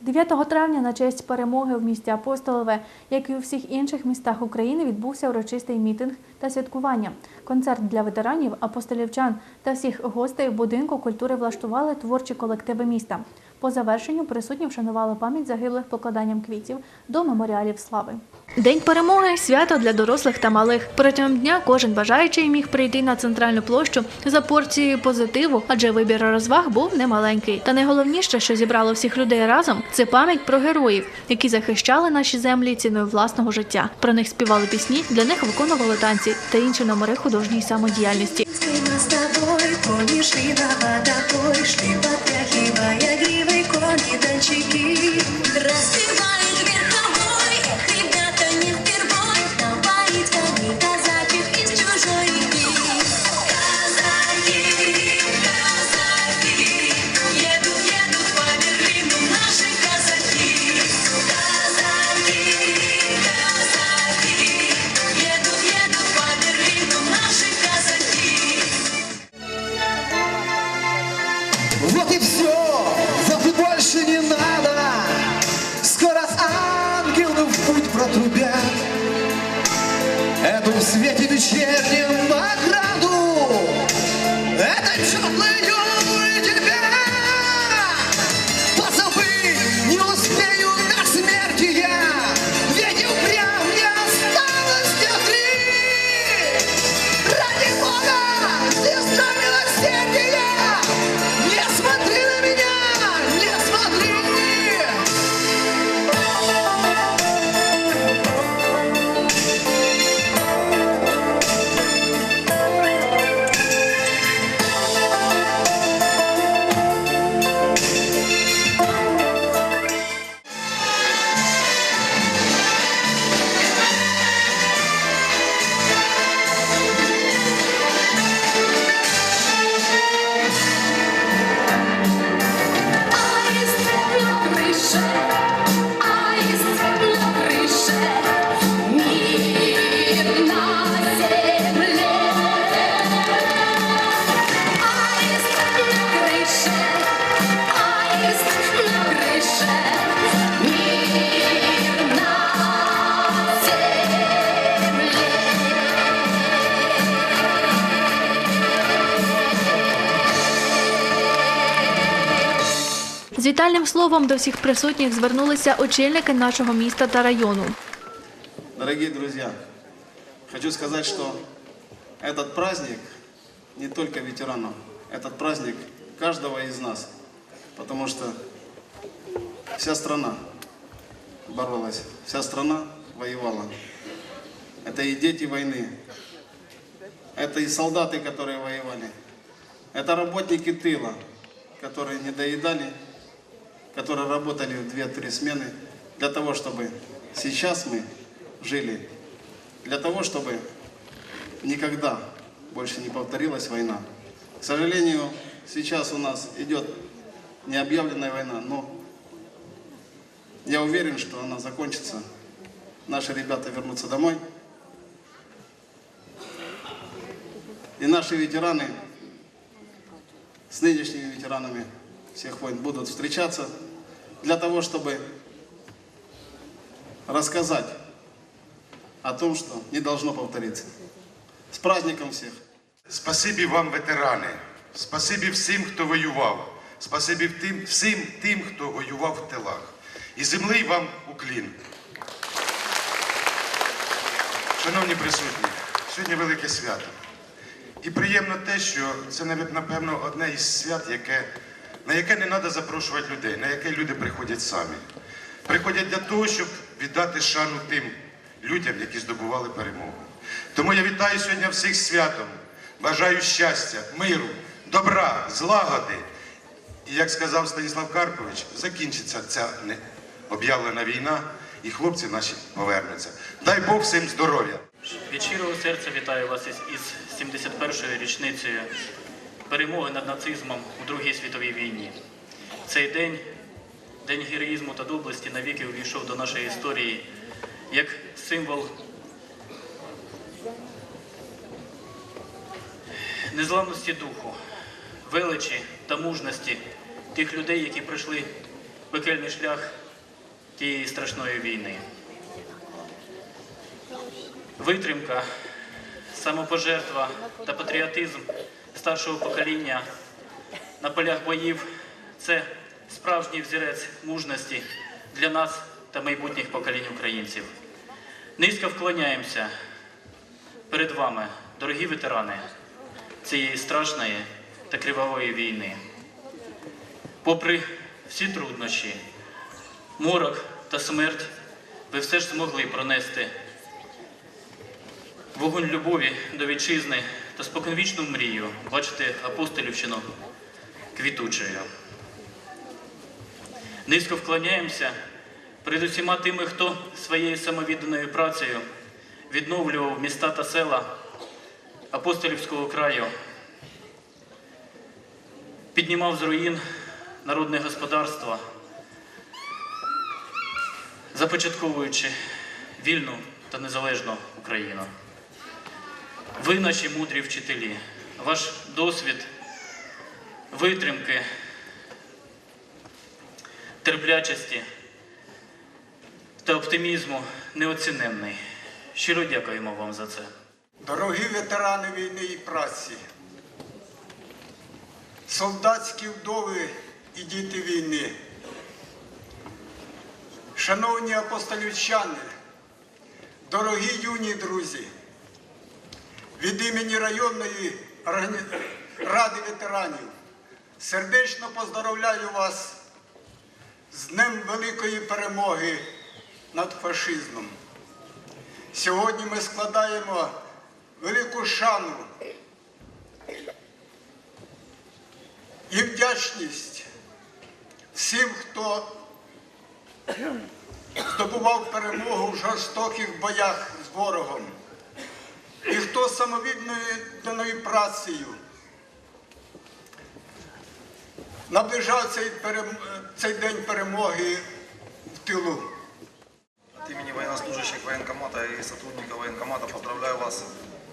9 травня на честь перемоги в місті Апостолове, як і у всіх інших містах України, відбувся урочистий мітинг та святкування. Концерт для ветеранів, апостолівчан та всіх гостей будинку культури влаштували творчі колективи міста. По завершенню присутні вшанували пам'ять загиблих покладанням квітів до меморіалів слави. День перемоги свято для дорослих та малих. Протягом дня кожен бажаючий міг прийти на центральну площу за порцією позитиву, адже вибір розваг був немаленький. Та найголовніше, що зібрало всіх людей разом, це пам'ять про героїв, які захищали наші землі ціною власного життя. Про них співали пісні, для них виконували танці та інші номери художньої самодіяльності. З вітальним словом до всіх присутніх звернулися очільники нашого міста та району. Дорогие друзья, хочу сказать, что этот праздник не только ветеранов, этот праздник каждого из нас, потому что вся страна боролась, вся страна воевала. Это и дети войны, это и солдаты, которые воевали, это работники тыла, которые не доедали, которые работали в 2-3 смены для того, чтобы сейчас мы жили, для того, чтобы никогда больше не повторилась война. К сожалению, сейчас у нас идет необъявленная война, но я уверен, что она закончится. Наши ребята вернутся домой. И наши ветераны с нынешними ветеранами всех войн будут встречаться для того, чтобы рассказать о том, что не должно повториться. С праздником всех! Спасибі вам, ветерани. Спасибі всім, хто воював. Спасибі тим, всім тим, хто воював в тилах. І землі вам уклін. Шановні присутні, сьогодні велике свято. І приємно те, що це, напевно, одне із свят, яке, на яке не треба запрошувати людей, на яке люди приходять самі. Приходять для того, щоб віддати шану тим людям, які здобували перемогу. Тому я вітаю сьогодні всіх святом. Бажаю щастя, миру, добра, злагоди. І як сказав Станіслав Карпович, закінчиться ця необ'явлена війна, і хлопці наші повернуться. Дай Бог всім здоров'я! Від щирого серця вітаю вас із 71-ю річницею перемоги над нацизмом у Другій світовій війні. Цей день, день героїзму та доблесті, навіки увійшов до нашої історії як символ незламності духу, величі та мужності тих людей, які пройшли пекельний шлях тієї страшної війни. Витримка, самопожертва та патріотизм старшого покоління на полях боїв це справжній взірець мужності для нас та майбутніх поколінь українців. Низько вклоняємося перед вами, дорогі ветерани цієї страшної та кривавої війни. Попри всі труднощі, морок та смерть, ви все ж змогли пронести вогонь любові до вітчизни та споконвічну мрію бачити апостолівщину квітучою. Низько вклоняємося перед усіма тими, хто своєю самовідданою працею відновлював міста та села апостолівського краю, піднімав з руїн народне господарство, започатковуючи вільну та незалежну Україну. Ви наші мудрі вчителі, ваш досвід, витримки, терплячості та оптимізму неоціненний. Щиро дякуємо вам за це. Дорогі ветерани війни і праці, солдатські вдови і діти війни, шановні апостолівчани, дорогі юні друзі, від імені районної ради ветеранів сердечно поздоровляю вас з Днем Великої перемоги над фашизмом. Сьогодні ми складаємо велику шану і вдячність всім, хто здобував перемогу в жорстоких боях з ворогом, і хто самовідною даною працею наближав цей, перем- цей день перемоги в тилу. От имени военнослужащих военкомата и сотрудников военкомата поздравляю вас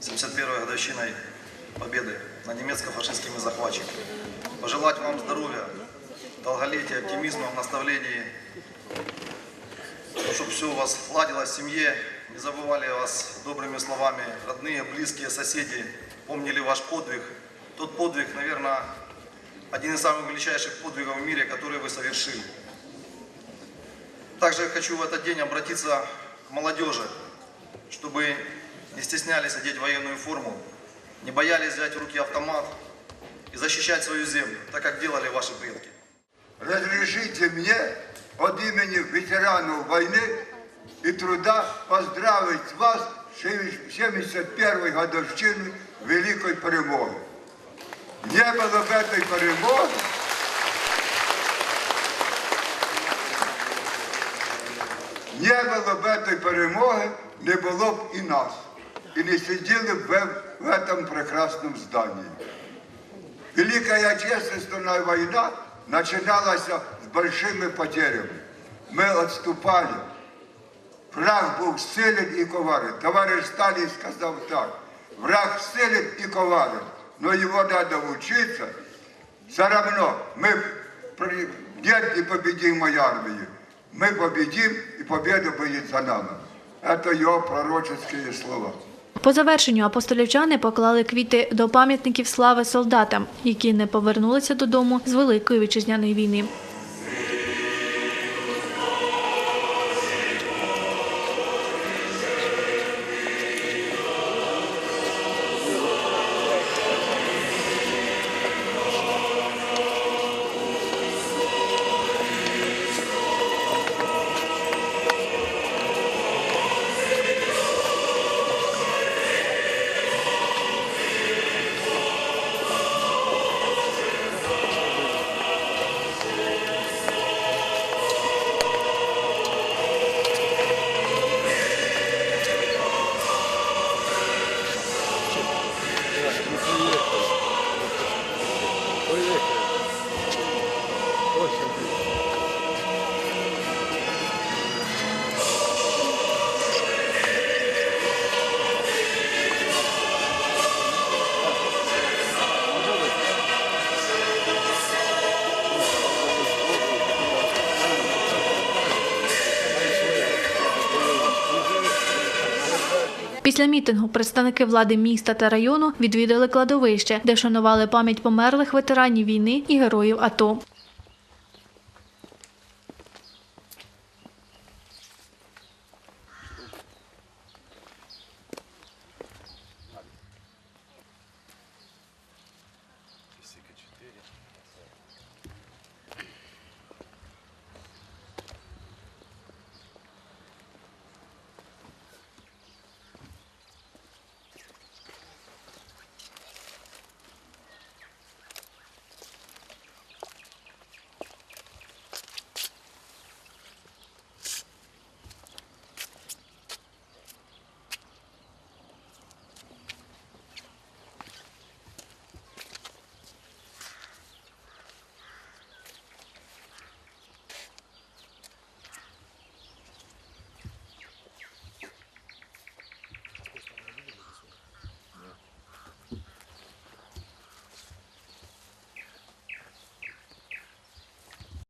с 71-й годовщиной победы над немецко-фашистскими захватчиками. Пожелать вам здоровья, долголетия, оптимизма в наставлении, чтобы все у вас ладилось в семье, не забывали вас добрыми словами родные, близкие, соседи, помнили ваш подвиг. Тот подвиг, наверное, один из самых величайших подвигов в мире, который вы совершили. Также хочу в этот день обратиться к молодежи, чтобы не стеснялись одеть военную форму, не боялись взять в руки автомат и защищать свою землю, так как делали ваши предки. Разрешите мне от имени ветеранов войны и труда поздравить вас с 71-й годовщиной Великой Перемоги. Не было бы этой перемоги, не было бы этой перемоги, не было бы и нас. И не сидели бы в, в этом прекрасном здании. Великая Отечественная война начиналась с большими потерями. Мы отступали. Враг був силен і коварен. Товариш Сталін сказав так. Враг силен і коварен, но його треба вчитися. Все равно ми при- нет не победим моей армии. Мы победим, и победа будет за нами. Это его пророческие слова. По завершенню апостолівчани поклали квіти до пам'ятників слави солдатам, які не повернулися додому з Великої вітчизняної війни. Після мітингу представники влади міста та району відвідали кладовище, де шанували пам'ять померлих ветеранів війни і героїв АТО.